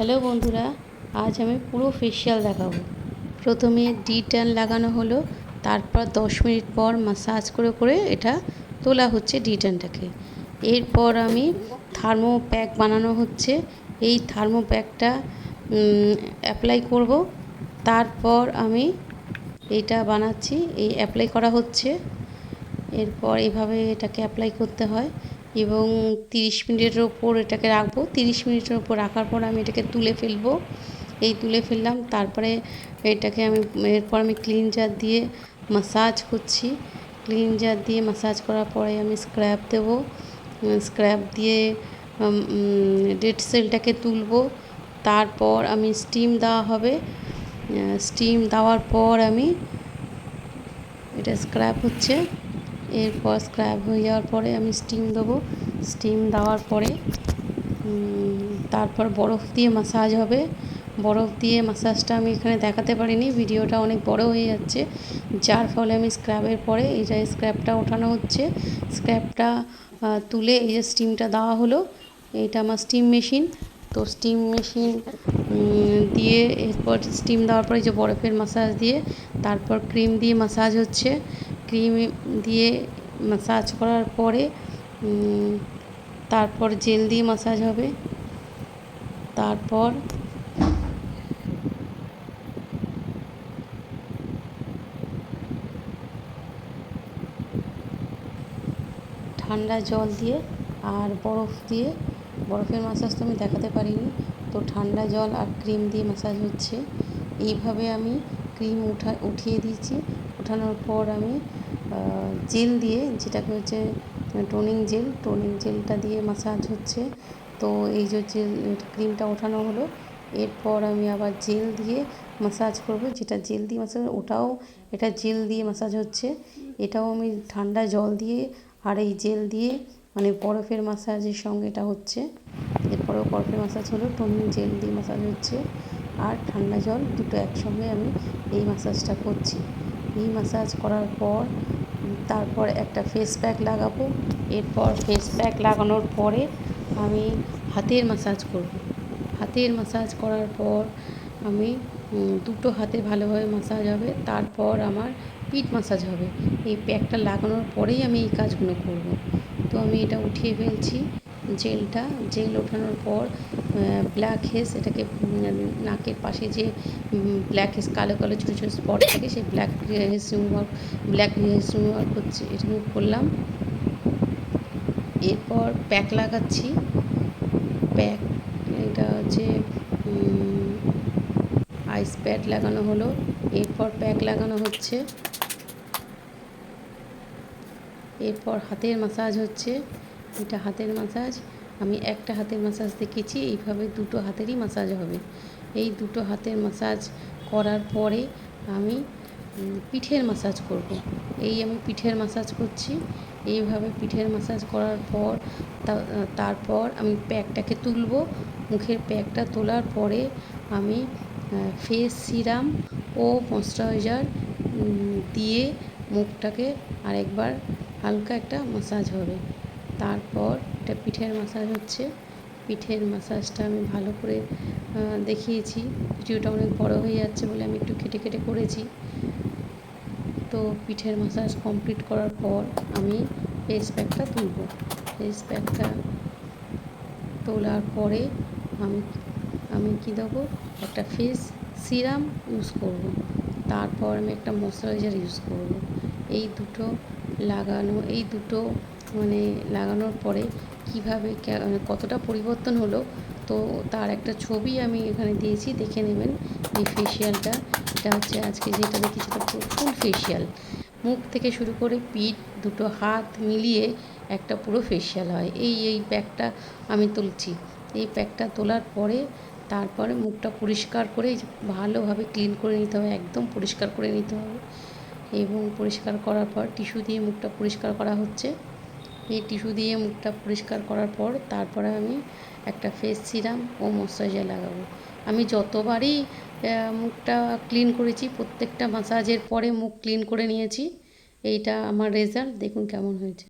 Hello বন্ধুরা, আজ আমি পুরো ফেসিয়াল দেখাবো। প্রথমে ডি ট্যান লাগানো হলো, তারপর দশ মিনিট পর মাসাজ করে করে এটা তোলা হচ্ছে ডি ট্যানটাকে এরপর আমি থার্মো প্যাক বানানো হচ্ছে, এই থার্মো প্যাকটা অ্যাপ্লাই করব। তারপর আমি এটা বানাচ্ছি, এই অ্যাপ্লাই করা হচ্ছে। এরপর এভাবে এটাকে অ্যাপ্লাই করতে হয়। এবং তিরিশ মিনিটের ওপর এটাকে রাখব। তিরিশ মিনিটের ওপর রাখার পর আমি এটাকে তুলে ফেলব। এই তুলে ফেললাম, তারপরে এটাকে আমি, এরপর আমি ক্লিনজার দিয়ে মাসাজ করছি। ক্লিনজার দিয়ে মাসাজ করার পরে আমি স্ক্র্যাপ দেবো। স্ক্র্যাপ দিয়ে ডেড সেলটাকে তুলবো। তারপর আমি স্টিম দেওয়া হবে। স্টিম দেওয়ার পর আমি, এটা স্ক্র্যাব হচ্ছে। এরপর স্ক্র্যাব হয়ে যাওয়ার পরে আমি স্টিম দেবো। স্টিম দেওয়ার পরে তারপর বরফ দিয়ে মাসাজ হবে। বরফ দিয়ে মাসাজটা আমি এখানে দেখাতে পারিনি, ভিডিওটা অনেক বড় হয়ে যাচ্ছে। যার ফলে আমি স্ক্র্যাবের পরে এই যে স্ক্র্যাবটা ওঠানো হচ্ছে স্ক্র্যাবটা তুলে এই যে স্টিমটা দেওয়া হলো এটা আমার স্টিম মেশিন তো স্টিম মেশিন দিয়ে এরপর স্টিম দেওয়ার পরে যে বরফের মাসাজ দিয়ে, তারপর ক্রিম দিয়ে মাসাজ হচ্ছে। ক্রিম দিয়ে মাসাজ করার পরে তারপর জেল দিয়ে মাসাজ হবে। তারপর ঠান্ডা জল দিয়ে আর বরফ দিয়ে, বরফের মাসাজ তো আমি দেখাতে পারিনি, তো ঠান্ডা জল আর ক্রিম দিয়ে মাসাজ হচ্ছে। এইভাবে আমি ক্রিম উঠা, উঠিয়ে দিয়েছি। ওঠানোর পর আমি জেল দিয়ে যেটাকে হচ্ছে টোনিং জেল টোনিং জেলটা দিয়ে মাসাজ হচ্ছে। তো এই যে জেল ক্রিমটা ওঠানো হলো, এরপর আমি আবার জেল দিয়ে মাসাজ করব। যেটা জেল দিয়ে মাসাজ ওটাও, এটা জেল দিয়ে মাসাজ হচ্ছে। এটাও আমি ঠান্ডা জল দিয়ে আর এই জেল দিয়ে মানে বরফের মাসাজের সঙ্গে এটা হচ্ছে। এরপরেও বরফের মাসাজ হলো টোনিং জেল দিয়ে মাসাজ হচ্ছে। আর ঠান্ডা জল দুটো একসঙ্গে আমি এই মাসাজটা করছি। এই মাসাজ করার পর, তারপর একটা ফেস প্যাক লাগাবো। এরপর ফেস প্যাক লাগানোর পরে আমি হাতের মাসাজ করব। হাতের মাসাজ করার পর আমি দুটো হাতে ভালোভাবে মাসাজ হবে, তারপর আমার পিঠ মাসাজ হবে। এই প্যাকটা লাগানোর পরেই আমি এই কাজগুলো করব। তো আমি এটা উঠিয়ে ফেলছি জেলটা জেল ওঠানোর পর ব্ল্যাক হেস এটাকে নাকের পাশে যে ব্ল্যাক হেস কালো কালো ছোটো ছোটো স্পট থাকে, সেই black head remover black head remover করছি রিমুভ করলাম। এরপর প্যাক লাগাচ্ছি। প্যাক এটা হচ্ছে আইস প্যাড লাগানো হলো। এরপর প্যাক লাগানো হচ্ছে। এরপর হাতের মাসাজ হচ্ছে। এটা হাতের মাসাজ আমি একটা হাতের মাসাজ দেখেছি এইভাবে দুটো হাতেরই মাসাজ হবে। এই দুটো হাতের মাসাজ করার পরে আমি পিঠের মাসাজ করব। এই আমি পিঠের মাসাজ করছি। এইভাবে পিঠের মাসাজ করার পর তারপর আমি প্যাকটাকে তুলব। মুখের প্যাকটা তোলার পরে আমি ফেস সিরাম ও ময়শ্চারাইজার দিয়ে মুখটাকে আরেকবার হালকা একটা মাসাজ হবে। তারপর এটা পিঠের মাসাজ হচ্ছে। পিঠের মাসাজটা আমি ভালো করে দেখিয়েছি। ভিডিওটা অনেক বড় হয়ে যাচ্ছে বলে আমি একটু কেটে কেটে করেছি। তো পিঠের মাসাজ কমপ্লিট করার পর আমি ফেস প্যাকটা তুলব। ফেস প্যাকটা তোলার পরে আমি আমি কী দেবো? একটা ফেস সিরাম ইউজ করব। তারপর আমি একটা ময়শ্চারাইজার ইউজ করব। এই দুটো লাগানো, এই দুটো মানে লাগানোর পরে কীভাবে কতটা পরিবর্তন হলো, তো তার একটা ছবি আমি এখানে দিয়েছি, দেখে নেবেন এই ফেসিয়ালটা এটা হচ্ছে আজকে যেটা দেখেছি ফুল ফেসিয়াল মুখ থেকে শুরু করে পিঠ, দুটো হাত মিলিয়ে একটা পুরো ফেসিয়াল হয়। এই এই প্যাকটা আমি তুলছি। এই প্যাকটা তোলার পরে তারপরে মুখটা পরিষ্কার করে ভালোভাবে ক্লিন করে নিতে হবে, একদম পরিষ্কার করে নিতে হবে। এবং পরিষ্কার করার পর টিস্যু দিয়ে মুখটা পরিষ্কার করা হচ্ছে। এই টিস্যু দিয়ে মুখটা পরিষ্কার করার পর তারপরে আমি একটা ফেস সিরাম ও ময়শ্চারাইজার লাগাবো। আমি যতবারই মুখটা ক্লিন করেছি, প্রত্যেকটা মাসাজের পরে মুখ ক্লিন করে নিয়েছি। এইটা আমার রেজাল্ট দেখুন কেমন হয়েছে।